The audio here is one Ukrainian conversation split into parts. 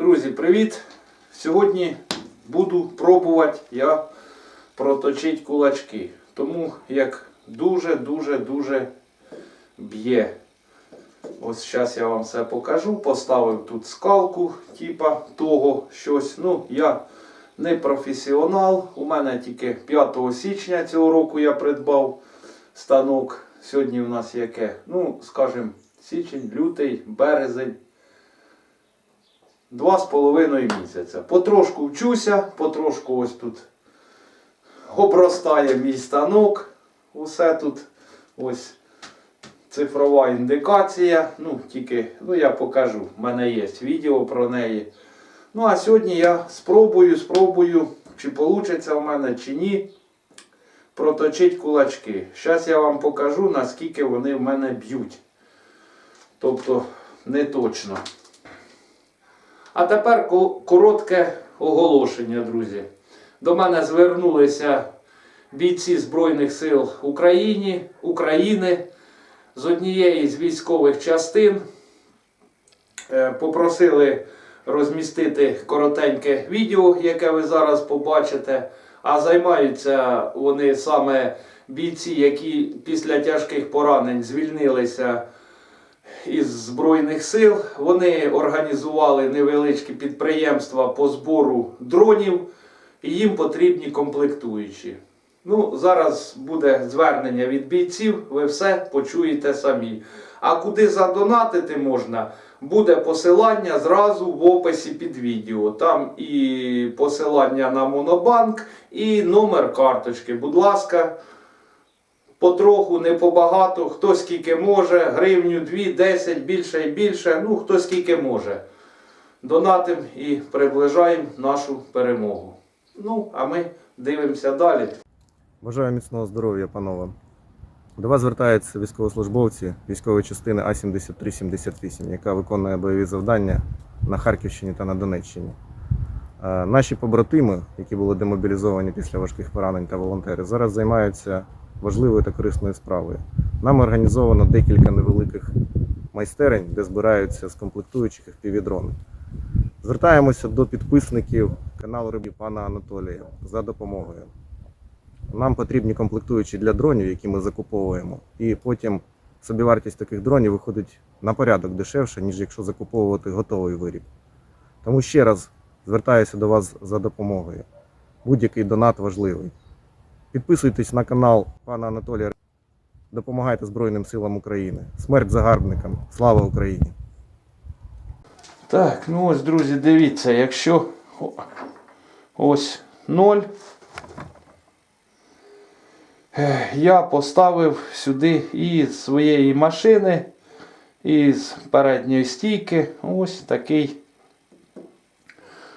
Друзі, привіт! Сьогодні буду пробувати я проточити кулачки. Тому як дуже-дуже-дуже б'є. Ось зараз я вам все покажу. Поставив тут скалку, типа того щось. Ну, я не професіонал. У мене тільки 5 січня цього року я придбав станок. Сьогодні у нас яке? Ну, скажімо, січень, лютий, березень. Два з половиною місяця. Потрошку вчуся, потрошку ось тут обростає мій станок. Усе тут ось цифрова індикація. Ну, тільки, ну я покажу. В мене є відео про неї. Ну, а сьогодні я спробую, спробую, чи вийде в мене, чи ні, проточити кулачки. Зараз я вам покажу, наскільки вони в мене б'ють. Тобто, не точно. А тепер коротке оголошення, друзі. До мене звернулися бійці Збройних сил України, України з однієї з військових частин. Е, Попросили розмістити коротеньке відео, яке ви зараз побачите. А займаються вони саме бійці, які після тяжких поранень звільнилися із Збройних сил. Вони організували невеличкі підприємства по збору дронів, і їм потрібні комплектуючі. Ну, зараз буде звернення від бійців, ви все почуєте самі. А куди задонатити можна, буде посилання зразу в описі під відео. Там і посилання на Монобанк, і номер карточки. Будь ласка, потроху, не побагато, хто скільки може, гривню, 2, 10, більше і більше, ну хто скільки може. Донатим і приближаємо нашу перемогу. Ну, а ми дивимося далі. Бажаю міцного здоров'я, панове. До вас звертаються військовослужбовці військової частини А-7378, яка виконує бойові завдання на Харківщині та на Донеччині. Е, Наші побратими, які були демобілізовані після важких поранень та волонтери, зараз займаються важливою та корисною справою. Нам організовано декілька невеликих майстерень, де збираються з комплектуючих FPV-дрони. Звертаємося до підписників каналу Рибі пана Анатолія за допомогою. Нам потрібні комплектуючі для дронів, які ми закуповуємо, і потім собівартість таких дронів виходить на порядок дешевше, ніж якщо закуповувати готовий виріб. Тому ще раз звертаюся до вас за допомогою. Будь-який донат важливий. Підписуйтесь на канал пана Анатолія. Допомагайте Збройним силам України. Смерть загарбникам! Слава Україні! Так, ну ось, друзі, дивіться, якщо ось 0, я поставив сюди і з своєї машини, і з передньої стійки ось такий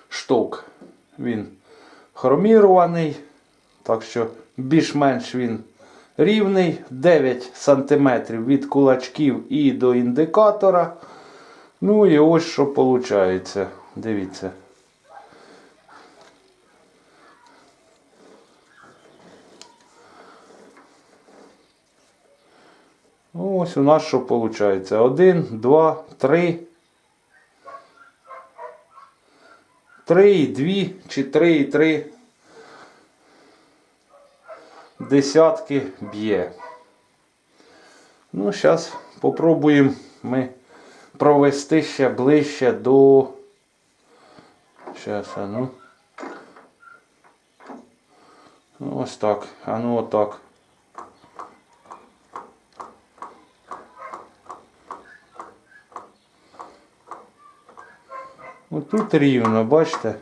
шток. Він хромірований, так що більш-менш він рівний. 9 см від кулачків і до індикатора. Ну і ось що виходить. Дивіться. Ось у нас що виходить. Один, два, три. Три дві, чи три і три. Десятки б'є. Ну, зараз попробуємо ми провести ще ближче до. Щас, а ну. Ну, Ось так. А ну отак. Отут рівно, бачите?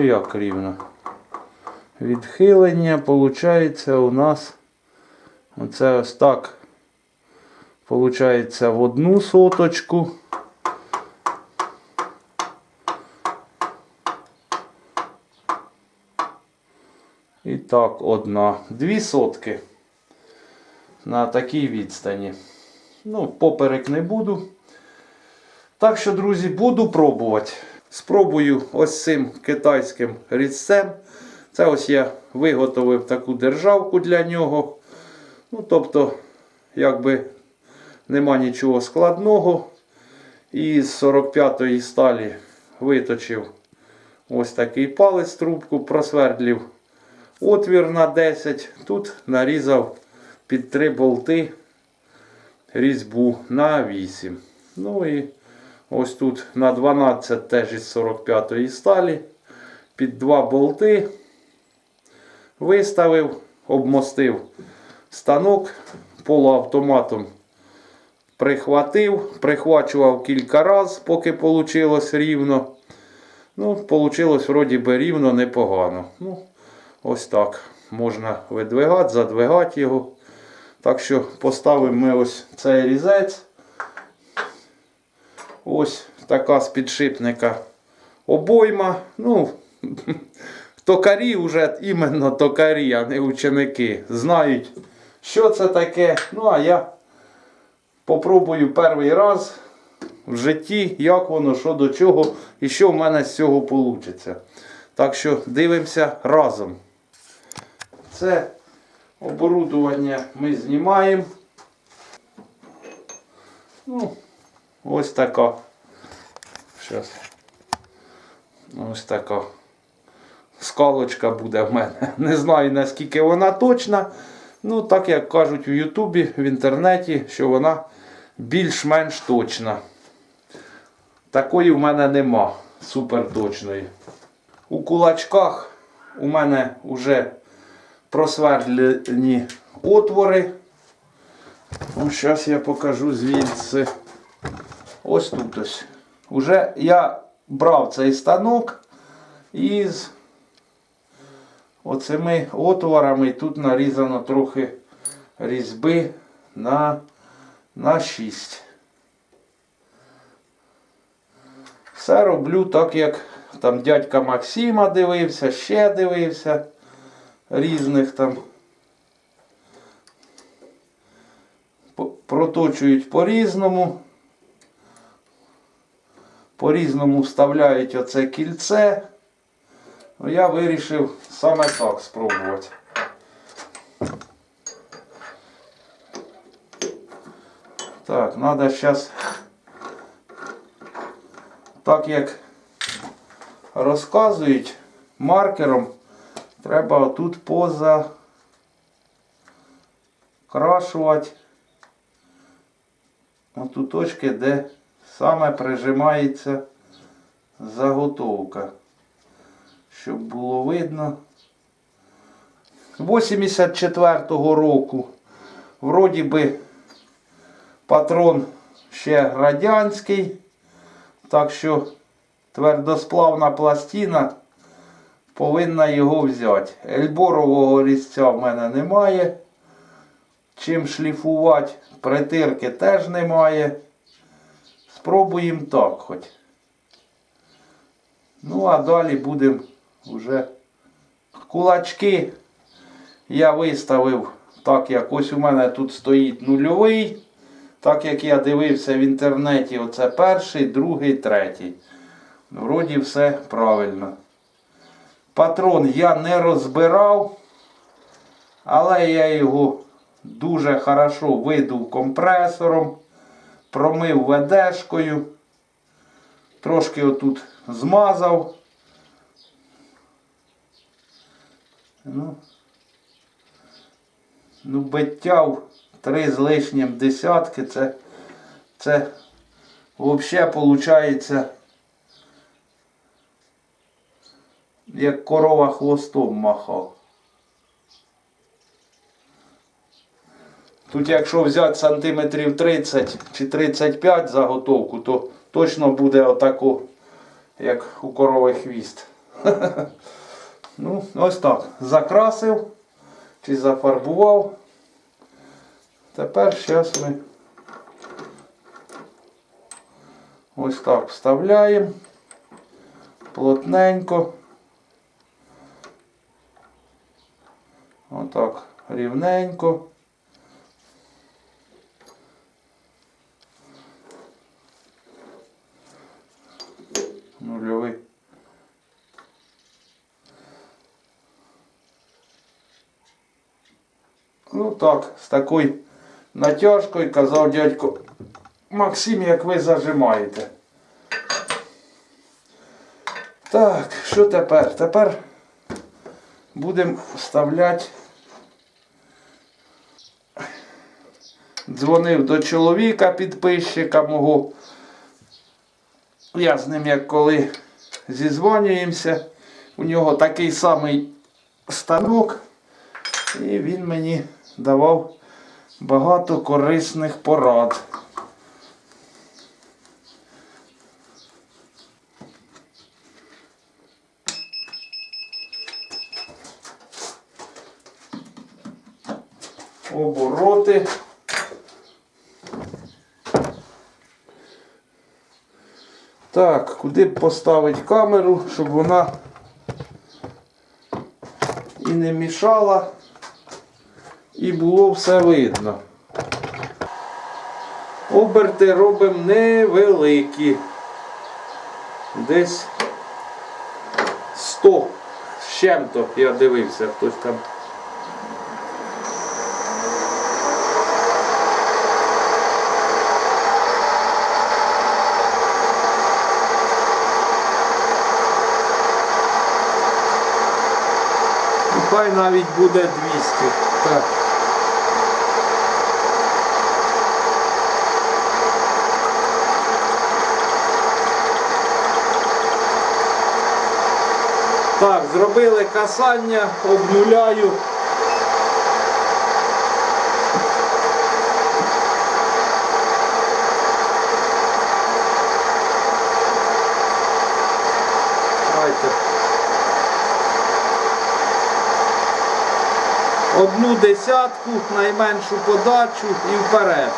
Ну як рівно? Відхилення виходить у нас оце ось так. Получається в одну соточку. І так, одна. Дві сотки на такій відстані. Ну, поперек не буду. Так що, друзі, буду пробувати. Спробую ось цим китайським різцем. Це ось я виготовив таку державку для нього. Ну, тобто, якби нема нічого складного. І з 45-ї сталі виточив ось такий палець трубку, просвердлів отвір на 10. Тут нарізав під 3 болти різьбу на 8. Ну і ось тут на 12 теж із 45-ї сталі. Під 2 болти виставив, обмостив станок полуавтоматом. Прихватив, прихвачував кілька разів, поки вийшло рівно. Ну, вийшло вроді би рівно, непогано. Ну, ось так. Можна видвигати, задвигати його. Так що поставимо ми ось цей різець. Ось така з підшипника обойма. Ну, токарі вже іменно токарі, а не ученики. Знають, що це таке. Ну, а я попробую перший раз в житті, як воно, що до чого і що в мене з цього вийде. Так що дивимося разом. Це оборудування ми знімаємо. Ну, ось така. Щас. Ось така скалочка буде в мене. Не знаю наскільки вона точна. Ну, так як кажуть в Ютубі, в інтернеті, що вона більш-менш точна. Такої в мене нема суперточної. У кулачках у мене вже просвердлені отвори. Зараз я покажу звідси. Ось тут ось. Уже я брав цей станок із оцими отворами. Тут нарізано трохи різьби на, на 6. Все роблю так, як там дядька Максима дивився, ще дивився різних там. Проточують по-різному. По-різному вставляють оце кільце. Ну, Я вирішив саме так спробувати. Так, треба зараз, так як розказують маркером, треба тут поза крашувати оту точки, де саме прижимається заготовка. Щоб було видно. 84-го року вроді би патрон ще радянський, так що твердосплавна пластина повинна його взяти. Ельборового різця в мене немає. Чим шліфувати, притирки теж немає. Спробуємо так хоч. Ну, а далі будемо вже кулачки. Я виставив так, як ось у мене тут стоїть нульовий. Так як я дивився в інтернеті, оце перший, другий, третій. Вроді все правильно. Патрон я не розбирав, але я його дуже хорошо видув компресором, промив ведешкою, трошки отут змазав. Ну, ну биття в три з лишнім десятки, це, це взагалі виходить, як корова хвостом махав. Тут якщо взяти сантиметрів 30 чи 35 заготовку, то точно буде отако, як у корови хвіст. Ну, ось так. Закрасив чи зафарбував. Тепер зараз ми ось так вставляємо плотненько. Отак рівненько. нульовий. Ну так, з такою натяжкою казав дядько Максим, як ви зажимаєте. Так, що тепер? Тепер будемо вставляти. Дзвонив до чоловіка підписчика мого. Я з ним як коли зізвонюємося. У нього такий самий станок. І він мені давав багато корисних порад. Обороти. Так, куди поставити камеру, щоб вона і не мішала, і було все видно. Оберти робимо невеликі. Десь 100 з чим-то, я дивився, хтось там. Хай навіть буде 200. Так. Так, зробили касання, обнуляю. Одну десятку, найменшу подачу і вперед.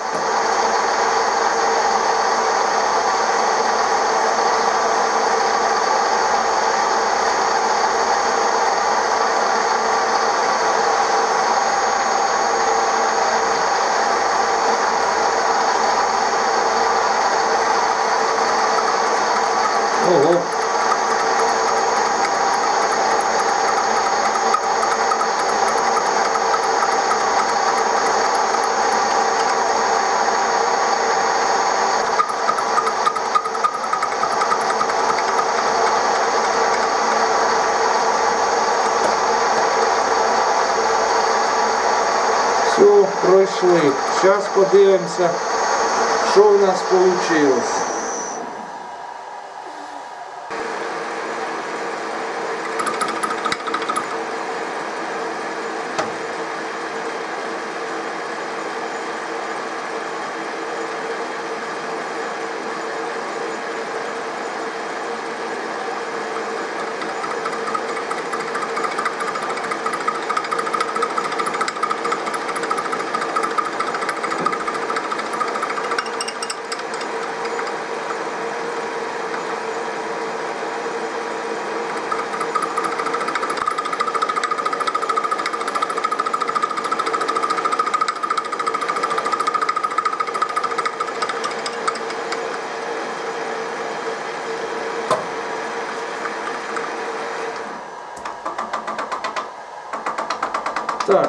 Все, пройшли. Зараз подивимося, що в нас вийшло.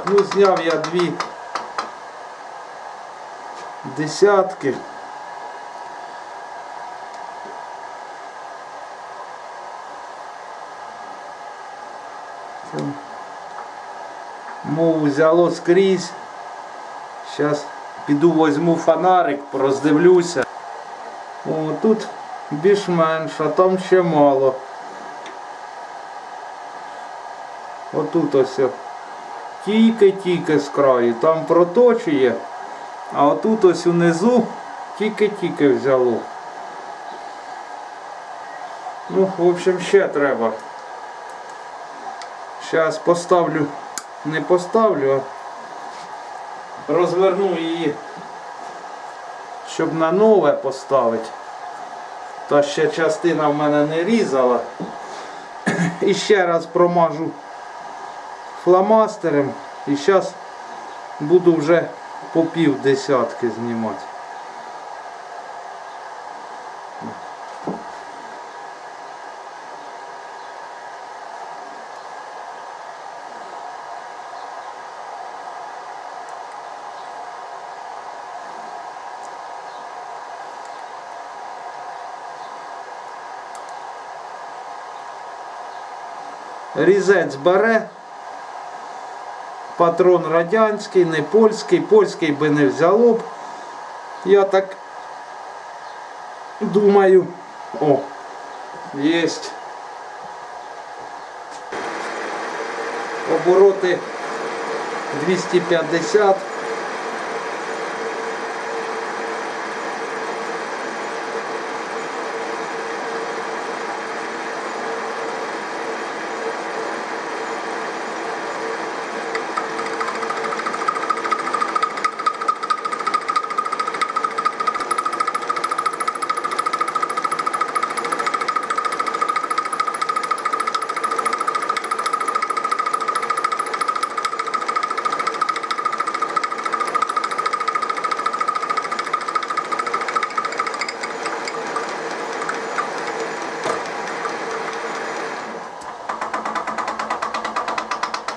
Ну зняв я дві десятки. Там Мов взяло скрізь. Зараз піду возьму фонарик, роздивлюся. О, тут більш-менш, а там ще мало. Отут ось. Тільки-тільки з краю. Там проточує, а отут ось унизу тільки-тільки взяло. Ну, в общем, ще треба. Зараз поставлю, не поставлю, а розверну її, щоб на нове поставити. Та ще частина в мене не різала. І ще раз промажу фломастером. І зараз буду вже по пів десятки знімати. Різець бере Патрон радянський, не польський. Польський би не взяло б. Я так думаю. О, єсть. Обороти 250.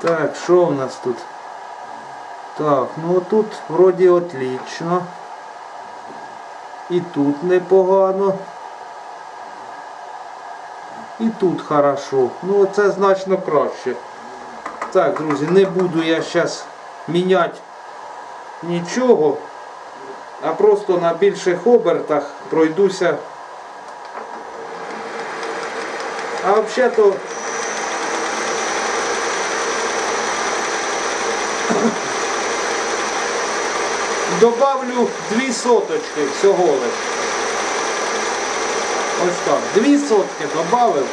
Так, що у нас тут? Так, ну тут вроді отлично. І тут непогано. І тут хорошо. Ну це значно краще. Так, друзі, не буду я зараз міняти нічого, а просто на більших обертах пройдуся. А взагалі-то Добавлю дві соточки всього лиш. Ось так. Дві сотки добавив.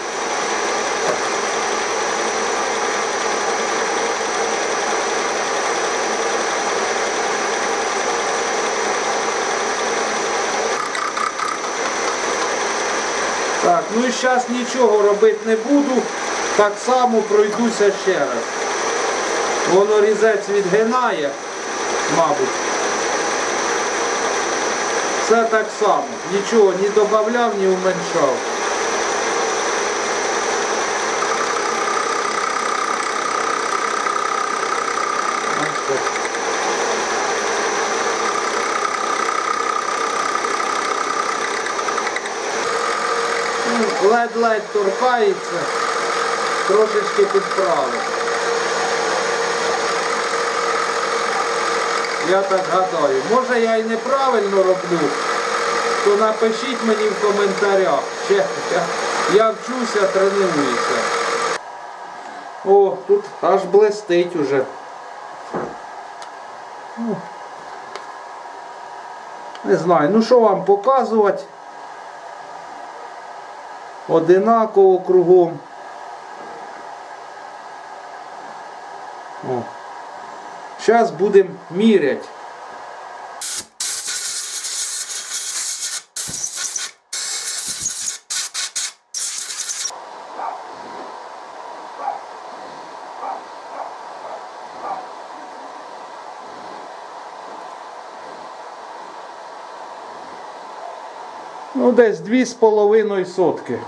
Так, ну і зараз нічого робити не буду. Так само пройдуся ще раз. Воно різець відгинає, мабуть. Все так само. Нічого ні додавав, ні так. Ну, Ледь-ледь торкається, трошечки підправив. Я так гадаю. Може я і неправильно роблю, то напишіть мені в коментарях. Ще я, я вчуся, тренуюся. О, тут аж блистить уже. Ну, Не знаю, ну що вам показувати? Одинаково кругом. О. Зараз будемо міряти. Ну, десь дві з половиною сотки.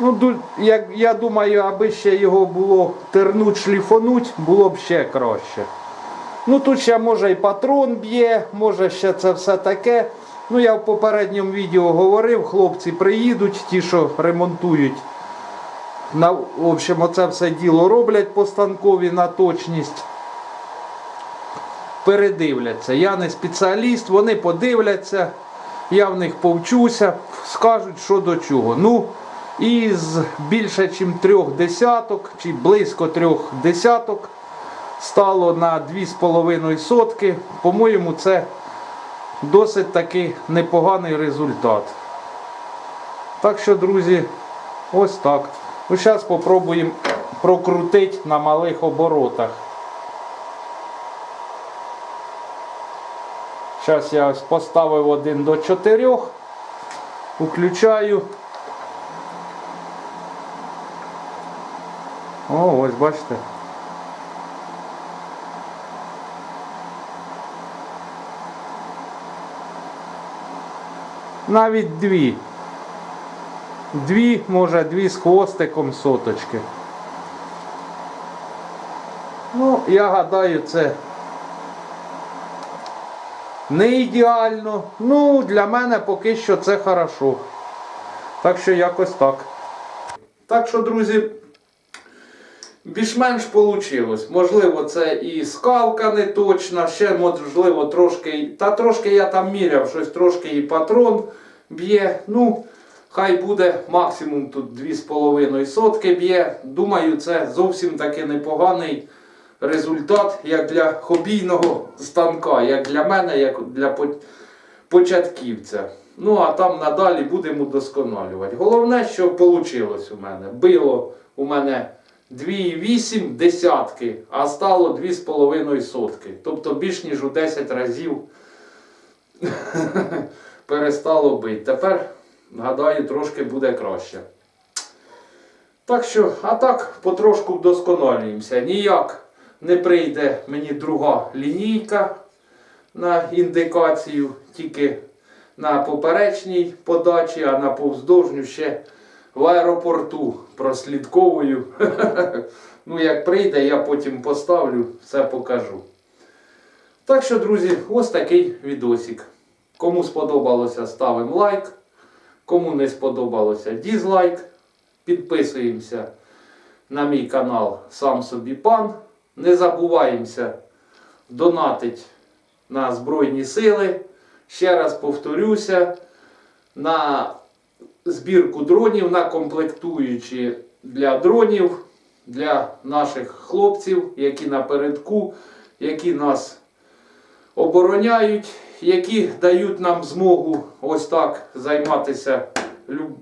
Ну, як, я думаю, аби ще його було тернуть, шліфонуть, було б ще краще. Ну тут ще може і патрон б'є, може ще це все таке. Ну я в попередньому відео говорив, хлопці приїдуть, ті, що ремонтують. На, в общем, оце все діло роблять по станкові на точність. Передивляться. Я не спеціаліст, вони подивляться, я в них повчуся, скажуть, що до чого. Ну, із більше, ніж трьох десяток, чи близько трьох десяток стало на 2,5 сотки. По-моєму, це досить таки непоганий результат. Так що, друзі, ось так. Ну, зараз спробуємо прокрутити на малих оборотах. Зараз я ось поставив один до 4, включаю. О, ось бачите. Навіть дві. Дві, може, дві з хвостиком соточки. Ну, я гадаю, це не ідеально. Ну, для мене поки що це хорошо. Так що якось так. Так що, друзі, більш-менш вийшло. Можливо, це і скалка не точна, ще можливо трошки. Та трошки я там міряв, щось трошки і патрон б'є. Ну, хай буде максимум тут 2,5 сотки б'є. Думаю, це зовсім таки непоганий результат, як для хобійного станка, як для мене, як для початківця. Ну, а там надалі будемо удосконалювати. Головне, що вийшло у мене. Било у мене 2,8 десятки, а стало 2,5 сотки. Тобто більш ніж у 10 разів перестало бити. Тепер, гадаю, трошки буде краще. Так що, а так, потрошку вдосконалюємося. Ніяк не прийде мені друга лінійка на індикацію, тільки на поперечній подачі, а на повздовжню ще в аеропорту прослідковую. ну, як прийде, я потім поставлю, все покажу. Так що, друзі, ось такий відосик. Кому сподобалося, ставимо лайк. Кому не сподобалося, дізлайк. Підписуємося на мій канал Сам собі пан. Не забуваємося донатить на Збройні Сили. Ще раз повторюся, на збірку дронів, на комплектуючі для дронів, для наших хлопців, які напередку, які нас обороняють, які дають нам змогу ось так займатися люб-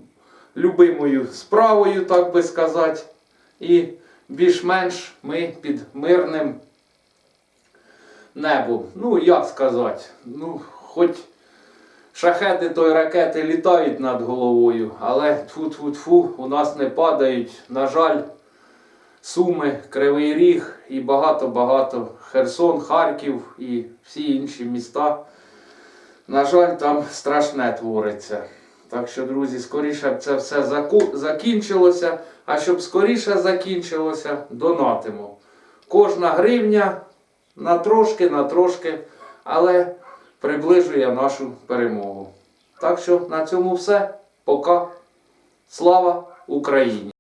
любимою справою, так би сказати. І більш-менш ми під мирним небом. Ну, як сказати, ну, хоч шахеди то ракети літають над головою, але тфу-тфу-тфу, у нас не падають. На жаль, Суми, Кривий Ріг і багато-багато Херсон, Харків і всі інші міста. На жаль, там страшне твориться. Так що, друзі, скоріше б це все заку- закінчилося. А щоб скоріше закінчилося, донатимо. Кожна гривня на трошки, на трошки, але приближує нашу перемогу. Так що на цьому все. Пока. Слава Україні!